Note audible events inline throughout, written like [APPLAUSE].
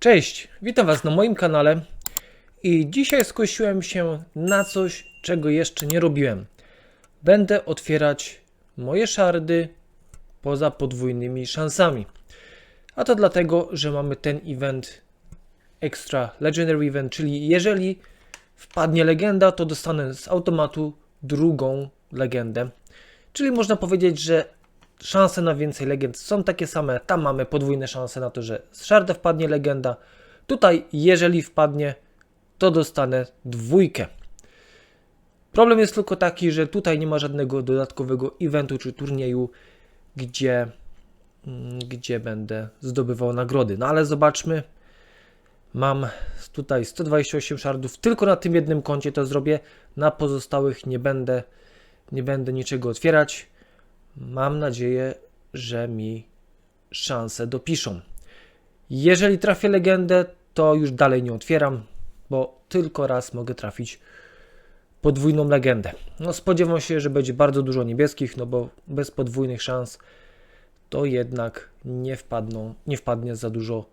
Cześć, witam Was na moim kanale i dzisiaj skusiłem się na coś, czego jeszcze nie robiłem. Będę otwierać moje szardy poza podwójnymi szansami. A to dlatego, że mamy ten event Extra Legendary Event, czyli jeżeli wpadnie legenda, to dostanę z automatu drugą legendę. Czyli można powiedzieć, że szanse na więcej legend są takie same. Tam mamy podwójne szanse na to, że z szarda wpadnie legenda. Tutaj, jeżeli wpadnie, to dostanę dwójkę. Problem jest tylko taki, że tutaj nie ma żadnego dodatkowego eventu czy turnieju, gdzie, mm, gdzie będę zdobywał nagrody. No ale zobaczmy. Mam tutaj 128 szardów. Tylko na tym jednym koncie to zrobię. Na pozostałych nie będę, nie będę niczego otwierać. Mam nadzieję, że mi szanse dopiszą. Jeżeli trafię legendę, to już dalej nie otwieram, bo tylko raz mogę trafić podwójną legendę. No spodziewam się, że będzie bardzo dużo niebieskich, no bo bez podwójnych szans to jednak nie wpadną, nie wpadnie za dużo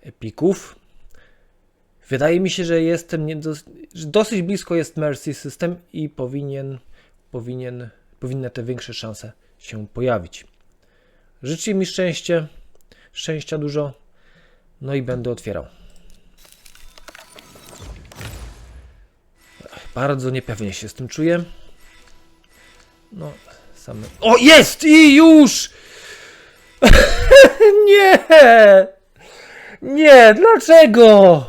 epików. Wydaje mi się, że jestem dosyć blisko jest Mercy System i powinien, powinien, powinny te większe szanse się pojawić. Życzę mi szczęście, szczęścia dużo, no i będę otwierał. Bardzo niepewnie się z tym czuję. No, same. O, jest! I już! [LAUGHS] nie! Nie, dlaczego?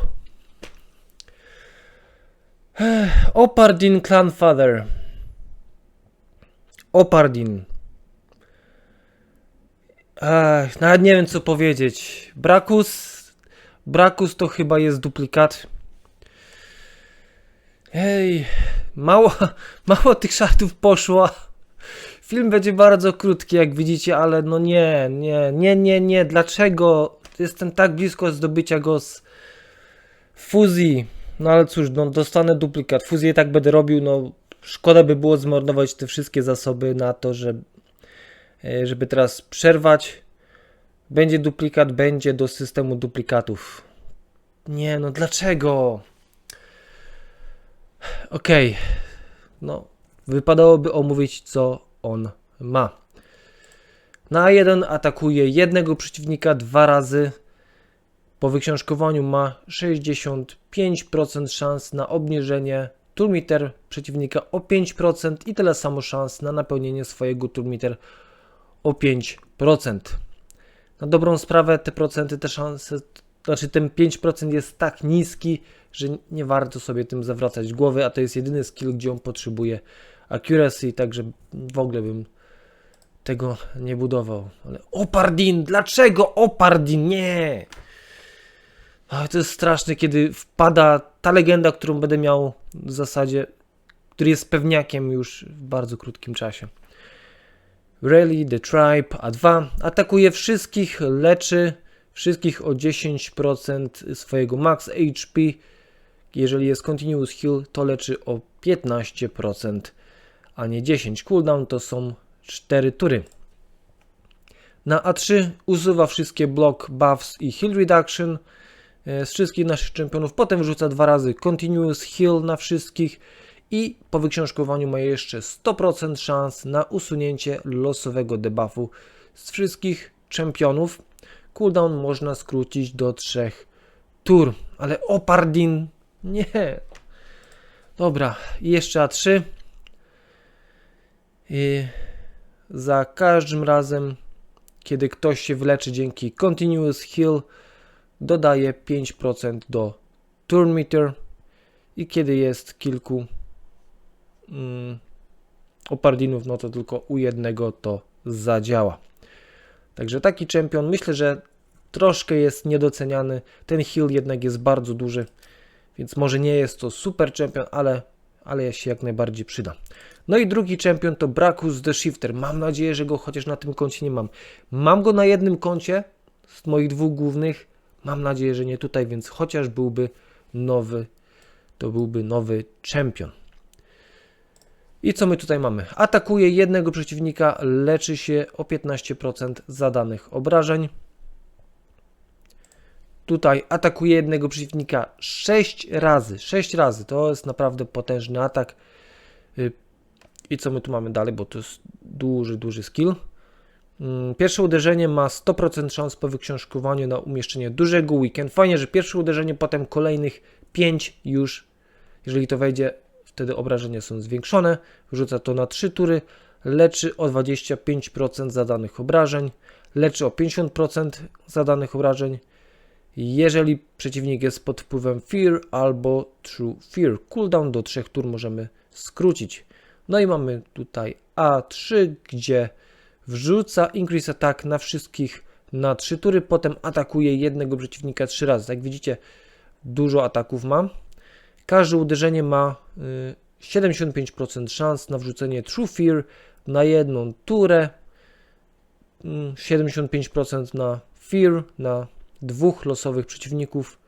Opardin Clanfather. Opardin. Ach, nawet nie wiem co powiedzieć. Brakus. Brakus to chyba jest duplikat. Hej, mało, [LAUGHS] mało tych szartów poszło. Film będzie bardzo krótki, jak widzicie, ale no nie, nie, nie, nie, nie. Dlaczego? Jestem tak blisko zdobycia go z fuzji. No ale cóż, no, dostanę duplikat. Fuzję i tak będę robił, no szkoda by było zmarnować te wszystkie zasoby na to, że, e, żeby teraz przerwać. Będzie duplikat, będzie do systemu duplikatów. Nie, no dlaczego? Okej, no wypadałoby omówić co on ma. Na A1 atakuje jednego przeciwnika dwa razy. Po wyksiążkowaniu ma 65% szans na obniżenie turmiter przeciwnika o 5% i tyle samo szans na napełnienie swojego turmiter o 5%. Na dobrą sprawę te procenty, te szanse, znaczy ten 5% jest tak niski, że nie warto sobie tym zawracać głowy, a to jest jedyny skill, gdzie on potrzebuje accuracy, także w ogóle bym tego nie budował. Ale Opardin, dlaczego Opardin? Nie! Ach, to jest straszne, kiedy wpada ta legenda, którą będę miał w zasadzie, który jest pewniakiem już w bardzo krótkim czasie. Rally, The Tribe, A2 atakuje wszystkich, leczy wszystkich o 10% swojego max HP. Jeżeli jest Continuous Heal, to leczy o 15%, a nie 10. Cooldown to są 4 tury. Na A3 usuwa wszystkie block, buffs i heal reduction z wszystkich naszych czempionów. Potem wrzuca dwa razy Continuous Heal na wszystkich i po wyksiążkowaniu ma jeszcze 100% szans na usunięcie losowego debuffu z wszystkich czempionów. Cooldown można skrócić do 3 tur, ale Opardin nie. Dobra, jeszcze A3. I za każdym razem, kiedy ktoś się wyleczy dzięki Continuous Heal, dodaje 5% do Turn Meter i kiedy jest kilku mm, opardinów, no to tylko u jednego to zadziała. Także taki czempion, myślę, że troszkę jest niedoceniany. Ten heal jednak jest bardzo duży, więc może nie jest to super czempion, ale, ale się jak najbardziej przyda. No i drugi czempion to Brakus the Shifter. Mam nadzieję, że go chociaż na tym koncie nie mam. Mam go na jednym koncie z moich dwóch głównych. Mam nadzieję, że nie tutaj, więc chociaż byłby nowy, to byłby nowy czempion. I co my tutaj mamy? Atakuje jednego przeciwnika, leczy się o 15% zadanych obrażeń. tutaj atakuje jednego przeciwnika 6 razy. 6 razy. To jest naprawdę potężny atak. Y, I co my tu mamy dalej, bo to jest duży, duży skill. Mm, Pierwsze uderzenie ma 100% szans po wyksiążkowaniu na umieszczenie dużego weekend. Fajnie, że pierwsze uderzenie, potem kolejnych 5 już, jeżeli to wejdzie, wtedy obrażenia są zwiększone. Wrzuca to na 3 tury. Leczy o 25% zadanych obrażeń. Leczy o 50% zadanych obrażeń. Jeżeli przeciwnik jest pod wpływem Fear albo True Fear. Cooldown do 3 tur możemy skrócić. No i mamy tutaj A3, gdzie wrzuca Increase Attack na wszystkich na 3 tury, potem atakuje jednego przeciwnika 3 razy. Jak widzicie, dużo ataków ma. Każde uderzenie ma y, 75% szans na wrzucenie True Fear na jedną turę. Mm, 75% na Fear na dwóch losowych przeciwników,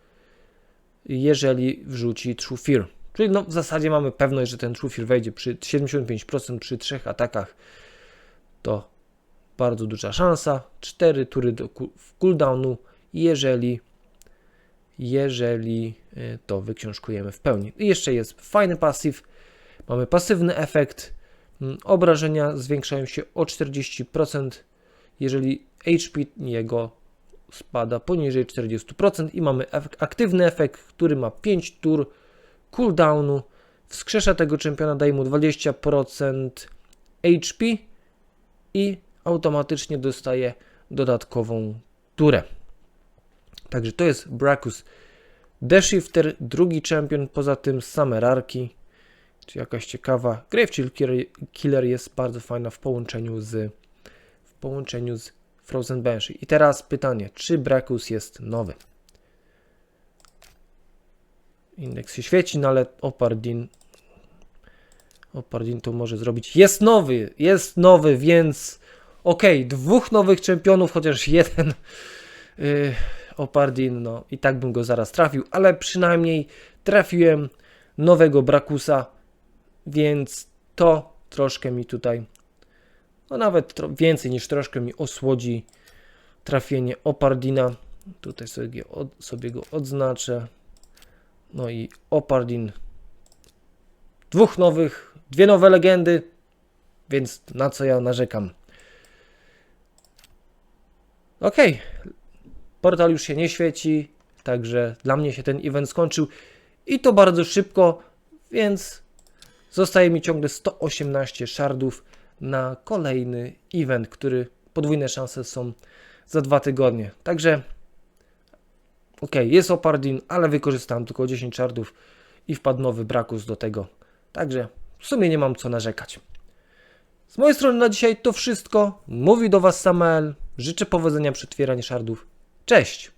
jeżeli wrzuci True Fear. Czyli no, w zasadzie mamy pewność, że ten True Fear wejdzie przy 75% przy trzech atakach. To bardzo duża szansa. 4 tury do cooldownu, jeżeli, jeżeli y, to wyksiążkujemy w pełni. I jeszcze jest fajny pasyw. Mamy pasywny efekt. Mm, Obrażenia zwiększają się o 40%, jeżeli HP jego spada poniżej 40% i mamy aktywny efekt, który ma 5 tur cooldownu. Wskrzesza tego czempiona, daje mu 20% HP i automatycznie dostaje dodatkową turę. Także to jest Brackus The Shifter, drugi czempion, poza tym same czy jakaś ciekawa. Grave Chill Killer- jest bardzo fajna w połączeniu z w połączeniu z Frozen Banshee. I teraz pytanie, czy Brackus jest nowy? Indeks się świeci, no ale Opardin Opardin to może zrobić. Jest nowy, jest nowy, więc okej, dwóch nowych czempionów, chociaż jeden yy, Opardin, no i tak bym go zaraz trafił, ale przynajmniej trafiłem nowego Brakusa, więc to troszkę mi tutaj, no nawet więcej niż troszkę mi osłodzi trafienie Opardina. Tutaj sobie, sobie go odznaczę. No i Opardin. Dwóch nowych, dwie nowe legendy, więc na co ja narzekam. Okej, portal już się nie świeci, także dla mnie się ten event skończył i to bardzo szybko, więc zostaje mi ciągle 118 shardów na kolejny event, który podwójne szanse są za dwa tygodnie. Także ok, jest Opardin, ale wykorzystałem tylko 10 shardów i wpadł nowy Brakus do tego. Także w sumie nie mam co narzekać. Z mojej strony na dzisiaj to wszystko. Mówi do Was Samael. Życzę powodzenia przy otwieraniu shardów. Cześć!